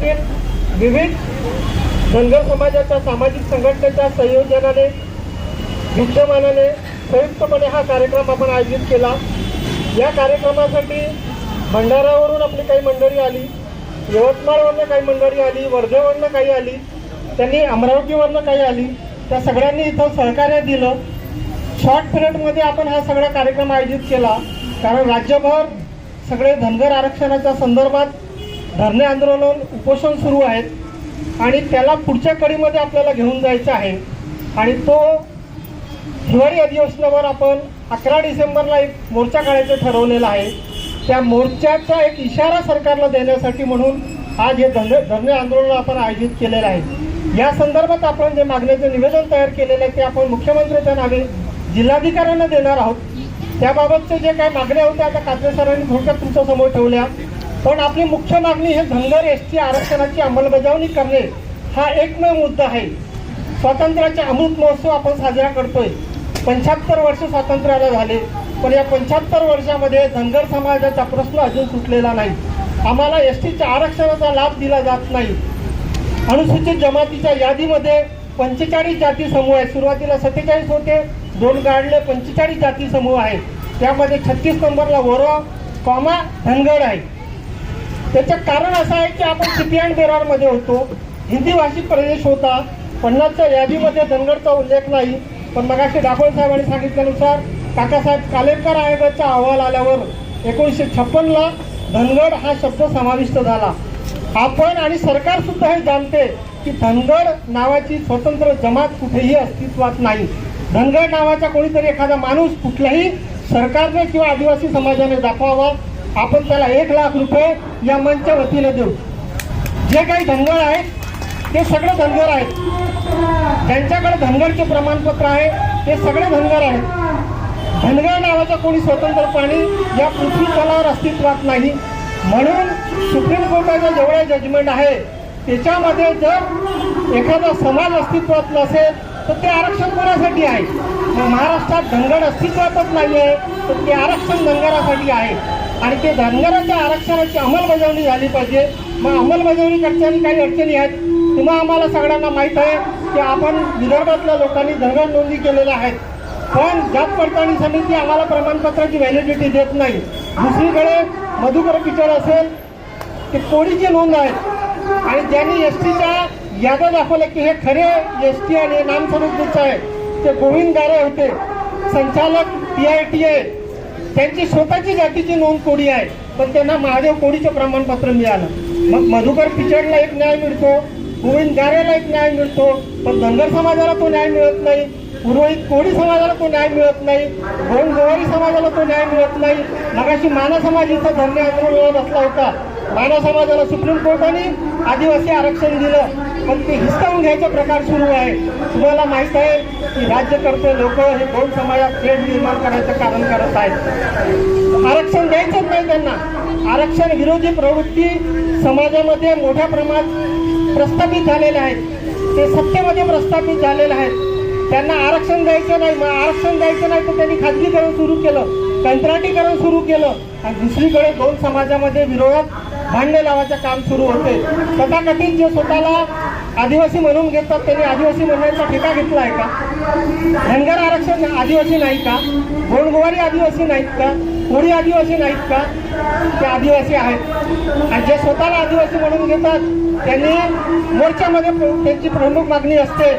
तालुक्यातील विविध धनगर समाजाच्या सामाजिक संघटनेच्या संयोजनाने विद्यमानाने संयुक्तपणे हा कार्यक्रम आपण आयोजित केला. या कार्यक्रमासाठी भंडारावरून आपली काही मंडळी आली यवतमाळवरनं काही मंडळी आली वर्धेवरनं काही आली त्यांनी अमरावतीवरनं काही आली त्या सगळ्यांनी इथं सहकार्य दिलं. शॉर्ट पिरियडमध्ये आपण हा सगळा कार्यक्रम आयोजित केला. कारण राज्यभर सगळे धनगर आरक्षणाच्या संदर्भात धरणे आंदोलन उपोषण सुरू आहेत आणि त्याला पुढच्या कडीमध्ये आपल्याला घेऊन जायचं आहे. आणि तो हिवाळी अधिवेशनावर आपण अकरा डिसेंबरला एक मोर्चा काढायचं ठरवलेलं आहे. त्या मोर्चाचा एक इशारा सरकारला देण्यासाठी म्हणून आज हे धरणे धरणे आंदोलन आपण आयोजित केलेलं आहे. या संदर्भात आपण जे मागण्याचं निवेदन तयार केलेलं आहे ते आपण मुख्यमंत्र्यांच्या नावे जिल्हाधिकाऱ्यांना देणार आहोत. त्याबाबतचे जे काही मागण्या होत्या आता कात्रे सरांनी थोडक्यात तुमच्यासमोर ठेवल्या. पण आपली मुख्य मागणी हे धनगर एस टी आरक्षणाची अंमलबजावणी करणे हा एकमेव मुद्दा आहे. स्वातंत्र्याचा अमृत महोत्सव आपण साजरा करतोय. पंच्याहत्तर वर्ष स्वातंत्र्याला झाले पण या पंच्याहत्तर वर्षामध्ये धनगर समाजाचा प्रश्न अजून सुटलेला नाही. आम्हाला एस टीच्या आरक्षणाचा लाभ दिला जात नाही. अनुसूचित जमातीच्या यादीमध्ये पंचेचाळीस जाती समूह आहे सुरुवातीला सत्तेचाळीस होते दोन गाडले पंचेचाळीस जाती समूह आहेत. त्यामध्ये छत्तीस नंबरला वरो कॉमा धनगड आहे. त्याचं कारण असं आहे की आपण चिपी अँड बेरारमध्ये होतो. हिंदी भाषिक प्रदेश होता. पन्नासच्या यादीमध्ये धनगडचा उल्लेख नाही. पण मगाशी दाखवण साहेबांनी सांगितल्यानुसार काकासाहेब कालेकर आयोगाचा अहवाल आल्यावर एकोणीसशे छप्पनला धनगड हा शब्द समाविष्ट झाला. आपण आणि सरकार सुद्धा हे जाणते की धनगड नावाची स्वतंत्र जमात कुठेही अस्तित्वात नाही. धनगड नावाचा कोणीतरी एखादा माणूस कुठल्याही सरकारने किंवा आदिवासी समाजाने दाखवावा. आपण त्याला एक लाख रुपये या मंचच्या वतीने देऊ. जे काही धनगर आहेत ते सगळे धनगर आहेत ज्यांच्याकडे धनगरचे प्रमाणपत्र आहे ते सगळे धनगर आहेत. धनगर नावाचा कोणी स्वतंत्र प्राणी या पृथ्वी तलावर अस्तित्वात नाही. म्हणून सुप्रीम कोर्टाचं जेवढे जजमेंट आहे त्याच्यामध्ये जर एखादा समाज अस्तित्वात नसेल तर ते आरक्षण कोणासाठी आहे? मग महाराष्ट्रात धनगर अस्तित्वातच नाही आहे तर ते आरक्षण धनगरासाठी आहे. आणि ते धनगराच्या आरक्षणाची अंमलबजावणी झाली पाहिजे. मग अंमलबजावणी करताना काही अडचणी आहेत? तुम्हा आम्हाला सगळ्यांना माहीत आहे की आपण विदर्भातल्या लोकांनी धनगर नोंदी केलेल्या आहेत. पण जात पडताळणी समिती आम्हाला प्रमाणपत्राची व्हॅलिडिटी देत नाही. दुसरीकडे मधुकर पिचड असेल ते कोणीची नोंद आहे आणि ज्यांनी एस टीच्या याद्या दाखवल्या की हे खरे एस टी आणि नामस्वरूप आहे ते गोविंद गारे होते. संचालक पी आय टी आहे त्यांची स्वतःची जातीची नोंद कोडी आहे पण त्यांना महादेव कोडीचं प्रमाणपत्र मिळालं. मग मधुकर पिचडला एक न्याय मिळतो गोविंद गारेला एक न्याय मिळतो पण धनगर समाजाला तो न्याय मिळत नाही पुरोहित कोळी समाजाला तो न्याय मिळत नाही गोंड गोवारी समाजाला तो न्याय मिळत नाही. मगाशी माना समाज इथं धरणे आंदोलन असला होता. माना समाजाला सुप्रीम कोर्टाने आदिवासी आरक्षण दिलं. पण ते हिसकावून घ्यायचा प्रकार सुरू आहे. तुम्हाला माहीत आहे की राज्यकर्ते लोक हे दोन समाजात खेळ निर्माण करायचं कारण करत आहेत. आरक्षण द्यायचंच नाही त्यांना. आरक्षण विरोधी प्रवृत्ती समाजामध्ये मोठ्या प्रमाणात प्रस्थापित झालेल्या आहेत. ते सत्तेमध्ये प्रस्थापित झालेले आहेत. त्यांना आरक्षण द्यायचं नाही. मग आरक्षण द्यायचं नाही तर त्यांनी खाजगीकरण सुरू केलं कंत्राटीकरण सुरू केलं आणि दुसरीकडे दोन समाजामध्ये विरोधात भांडे लावायचं काम सुरू होते. तथाकथित जे स्वतःला आदिवासी म्हणून घेतात त्यांनी आदिवासी म्हणण्याचा ठेका घेतला आहे का? धनगर आरक्षण आदिवासी नाही का? गोंडगोवारी आदिवासी नाहीत का? कोळी आदिवासी नाहीत का? ते आदिवासी आहेत. आणि जे स्वतःला आदिवासी म्हणून घेतात त्यांनी मोर्चामध्ये त्यांची प्रमुख मागणी असते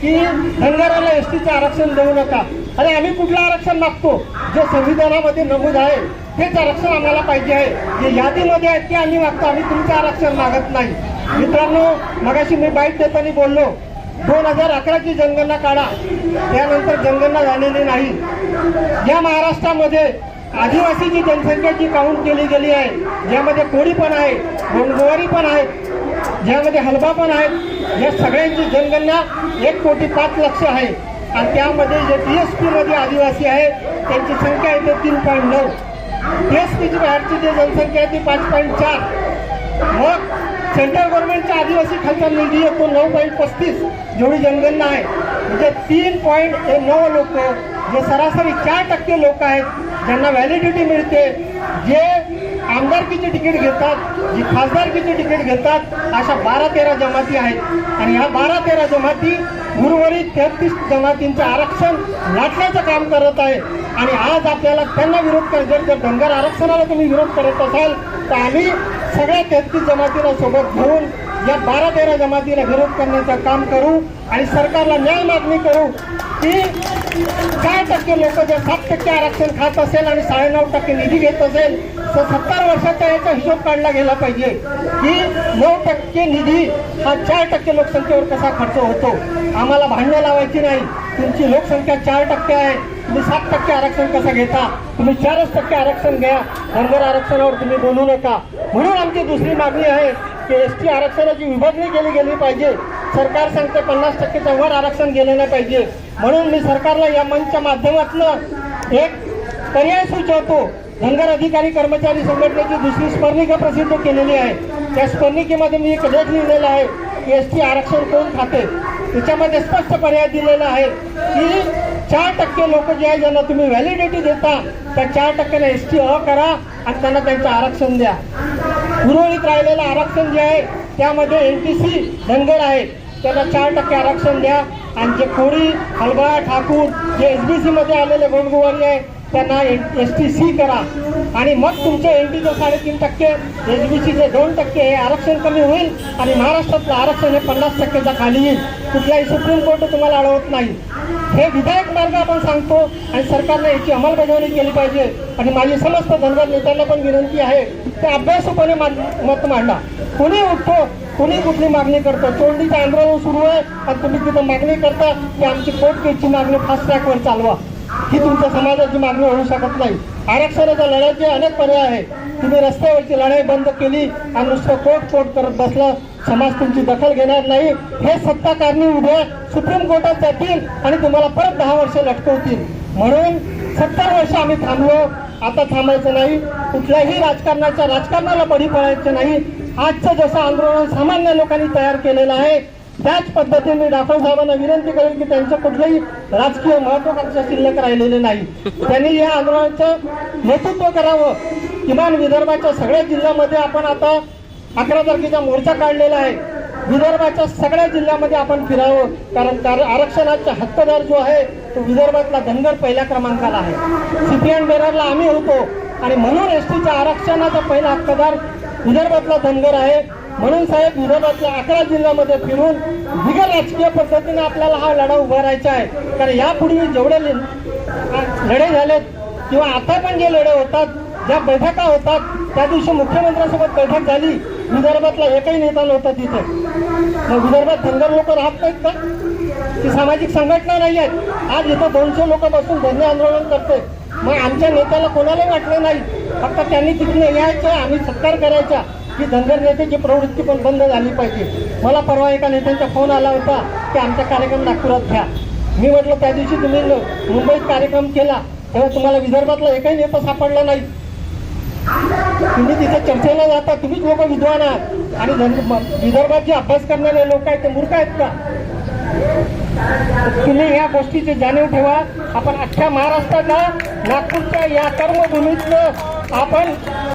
की धनगराला एस टीचं आरक्षण देऊ नका. अरे आम्ही कुठलं आरक्षण मागतो? जे संविधानामध्ये नमूद आहे तेच आरक्षण आम्हाला पाहिजे आहे. जे यादीमध्ये आहेत ते आम्ही मागतो. आम्ही तुमचं आरक्षण मागत नाही. मित्रांनो मगाशी मी बाईट देताना बोललो दोन हजार अकराची जनगणना काढा. त्यानंतर जनगणना झालेली नाही. या महाराष्ट्रामध्ये आदिवासीची जनसंख्याची काउंट केली गेली आहे ज्यामध्ये कोळी पण आहे गोंडगोवारी पण आहेत ज्यामध्ये हलबा पण आहेत या सगळ्यांची जनगणना एक कोटी पाच लक्ष आहे. आणि त्यामध्ये जे टी एस पीमध्ये आदिवासी आहे त्यांची संख्या येते तीन पॉईंट नऊ. टी एस पीची बाहेरची जी जनसंख्या आहे ती पाच पॉईंट चार. मग सेंट्रल गव्हर्नमेंटच्या आदिवासी खालचा निधी येतो नऊ पॉईंट पस्तीस जेवढी जनगणना आहे. म्हणजे तीन पॉईंट नऊ लोक जे सरासरी चार टक्के लोक आहेत ज्यांना व्हॅलिडिटी मिळते जे आमदारकीचे तिकीट घेतात जी खासदारकीचे तिकीट घेतात अशा बारा तेरा जमाती आहेत. आणि ह्या बारा तेरा जमाती उर्वरित तेहतीस जमातींचं आरक्षण लाटण्याचं काम करत आहे. आणि आज आपल्याला त्यांना विरोध कर जर धनगर आरक्षणाला तुम्ही विरोध करत असाल तर आम्ही सगळ्या तेहतीस जमातीला सोबत घेऊन या बारा तेरा जमातीला विरोध करण्याचं काम करू आणि सरकारला न्याय मागणी करू की काय टक्के लोक जर सात टक्के आरक्षण खात असेल आणि साडेनऊ टक्के निधी घेत असेल तर सत्तर वर्षाचा याचा हिशोब काढला गेला पाहिजे की नऊ टक्के निधी हा चार टक्के लोकसंख्येवर कसा खर्च होतो? आम्हाला भांडणं लावायची नाही. तुमची लोकसंख्या चार टक्के आहे. तुम्ही सात टक्के आरक्षण कसं घेता? तुम्ही चारच टक्के आरक्षण घ्या. धनगर आरक्षणावर तुम्ही बोलू नका. म्हणून आमची दुसरी मागणी आहे की एस टी आरक्षणाची विभागणी केली गेली पाहिजे. सरकार सांगते पन्नास टक्केच्या वर आरक्षण गेलं नाही पाहिजे. म्हणून मी सरकारला या मंचच्या माध्यमातून एक पर्याय सुचवतो. धनगर अधिकारी कर्मचारी संघटनेची दुसरी स्पर्धिका प्रसिद्ध केलेली आहे. त्या स्पर्धिकेमध्ये मी एक लेख लिहिलेला आहे की एस टी आरक्षण कोण खाते? त्याच्यामध्ये स्पष्ट पर्याय दिलेला आहे की चार टक्के लोक जे आहे ज्यांना तुम्ही व्हॅलिडिटी देता त्या चार टक्क्याला एस टी अ करा आणि त्यांना त्यांचं आरक्षण द्या. उर्वरित राहिलेलं आरक्षण जे आहे त्यामध्ये एन टी सी धनगर आहे. त्यांना चार टक्के आरक्षण द्या. आणि जे कोळी हलवा ठाकूर जे एस बी सीमध्ये आलेले गोंडगुवारी आहे त्यांना एस टी सी करा. आणि मग तुमचे एन टीचे साडेतीन टक्के एस बी सीचे दोन टक्के हे आरक्षण कमी होईल आणि महाराष्ट्रातलं आरक्षण हे पन्नास टक्क्याच्या खाली येईल. कुठलाही सुप्रीम कोर्ट तुम्हाला अडवत नाही. हे विधायक मार्ग आपण सांगतो आणि सरकारने याची अंमलबजावणी केली पाहिजे. आणि माझी समस्त धनगर नेत्यांना पण विनंती आहे ते अभ्यासूपणे मा- मत मांडा. कुणी उठतो कुणी कुठली मागणी करतो? चोंडीचं आंदोलन सुरू आहे. आणि तुम्ही तिथं मागणी करता की आमची कोर्ट केसची मागणी फास्ट ट्रॅकवर चालवा. ही तुमच्या समाजाची मागणी होऊ शकत नाही. आरक्षणाच्या लढ्याचे अनेक पर्याय आहे तुम्ही रस्त्यावरची लढाई बंद केली आणि नुसतं कोट कोट करत बसला समाज तुमची दखल घेणार नाही. हे सत्ताकारणी उभ्या सुप्रीम कोर्टात जातील आणि तुम्हाला परत दहा वर्ष लटकवतील. म्हणून सत्तर वर्ष आम्ही थांबलो. आता थांबायचं नाही. कुठल्याही राजकारणाच्या राजकारणाला बळी पडायचं नाही. आजचं जसं आंदोलन सामान्य लोकांनी तयार केलेलं आहे त्याच पद्धतीने मी डाकळ साहेबांना विनंती करेन की त्यांचं कुठलंही राजकीय महत्वाकांक्षा शिल्लक राहिलेले नाही. त्यांनी या आंदोलनाचं नेतृत्व करावं. किमान विदर्भाच्या सगळ्या जिल्ह्यामध्ये आपण आता अकरा तारखेचा मोर्चा काढलेला आहे. विदर्भाच्या सगळ्या जिल्ह्यामध्ये आपण फिरावं. कारण कार आरक्षणाचा हक्कदार जो आहे तो विदर्भातला धनगर पहिल्या क्रमांकाला आहे. सीपीएन बेरारला आम्ही होतो. आणि म्हणून एस टीच्या आरक्षणाचा पहिला हक्कदार विदर्भातला धनगर आहे. म्हणून साहेब विदर्भातल्या अकरा जिल्ह्यामध्ये फिरून बिगर राजकीय पद्धतीने आपल्याला हा लढा उभारायचा आहे. कारण यापूर्वी जेवढे लढे झालेत किंवा आता पण जे लढे होतात ज्या बैठका होतात त्या दिवशी मुख्यमंत्र्यांसोबत बैठक झाली. विदर्भातला एकही नेता नव्हता तिथे. मग विदर्भात धनगर लोक राहत नाहीत का? ती सामाजिक संघटना नाही आहेत. आज इथं दोनशे लोक बसून धन्य आंदोलन करते. मग आमच्या नेत्याला कोणालाही वाटलं नाही. फक्त त्यांनी तिथून यायचं आम्ही सत्कार करायचा. ही धनगर नेत्याची प्रवृत्ती पण बंद झाली पाहिजे. मला परवा एका नेत्यांचा फोन आला होता की आमचा कार्यक्रम नागपुरात घ्या. मी म्हटलं त्या दिवशी तुम्ही मुंबईत कार्यक्रम केला तेव्हा तुम्हाला विदर्भातला एकही नेता सापडला नाही. तुम्ही तिथे चर्चेला जाता तुम्हीच लोक विद्वान आहात. आणि धन- विदर्भात जे अभ्यास करणारे लोक आहेत ते मूर्ख आहेत का? तुम्ही या गोष्टीची जाणीव ठेवा. आपण अख्ख्या महाराष्ट्राला नागपूरच्या या कर्मभूमीतलं आपण